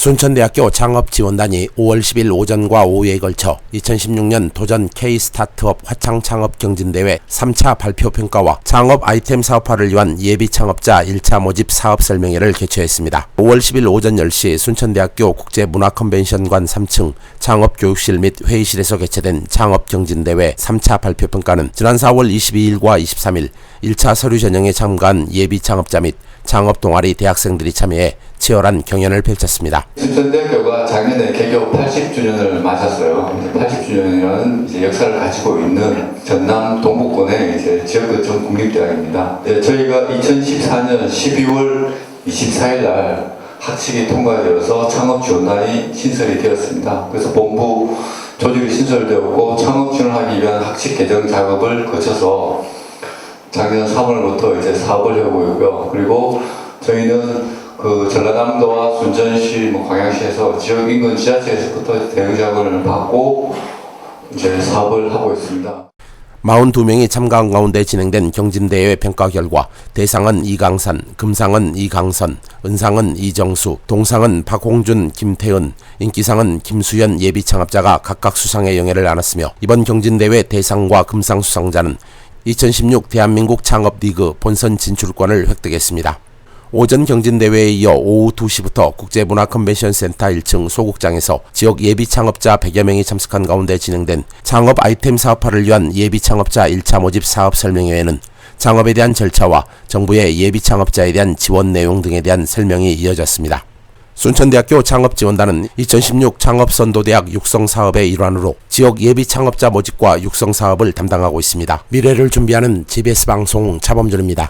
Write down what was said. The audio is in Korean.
순천대학교 창업지원단이 5월 10일 오전과 오후에 걸쳐 2016년 도전 K-스타트업 화창 창업 경진대회 3차 발표평가와 창업 아이템 사업화를 위한 예비 창업자 1차 모집 사업 설명회를 개최했습니다. 5월 10일 오전 10시 순천대학교 국제문화컨벤션관 3층 창업교육실 및 회의실에서 개최된 창업경진대회 3차 발표평가는 지난 4월 22일과 23일 1차 서류 전형에 참가한 예비 창업자 및 창업 동아리 대학생들이 참여해 치열한 경연을 펼쳤습니다. 순천대학교가 작년에 개교 80주년을 맞았어요. 80주년이라는 이제 역사를 가지고 있는 전남 동북권의 이제 지역의 전 국립대학입니다. 네, 저희가 2014년 12월 24일 날 학칙이 통과되어서 창업지원단이 신설이 되었습니다. 그래서 본부 조직이 신설되었고 창업 지원하기 위한 학칙 개정 작업을 거쳐서 작년 3월부터 이제 사업을 있고요. 그리고 저희는 그 전라남도와 순천시, 뭐 광양시에서 지역 인근 지자체에서부터 대응 자금을 받고 이제 사업을 하고 있습니다. 42명이 참가한 가운데 진행된 경진대회 평가 결과 대상은 이강산, 금상은 이강선, 은상은 이정수, 동상은 박홍준, 김태은, 인기상은 김수연 예비 창업자가 각각 수상의 영예를 안았으며 이번 경진대회 대상과 금상 수상자는 2016 대한민국 창업리그 본선 진출권을 획득했습니다. 오전 경진대회에 이어 오후 2시부터 국제문화컨벤션센터 1층 소극장에서 지역 예비 창업자 100여 명이 참석한 가운데 진행된 창업 아이템 사업화를 위한 예비 창업자 1차 모집 사업 설명회에는 창업에 대한 절차와 정부의 예비 창업자에 대한 지원 내용 등에 대한 설명이 이어졌습니다. 순천대학교 창업지원단은 2016 창업선도대학 육성사업의 일환으로 지역 예비 창업자 모집과 육성사업을 담당하고 있습니다. 미래를 준비하는 GBS 방송 차범준입니다.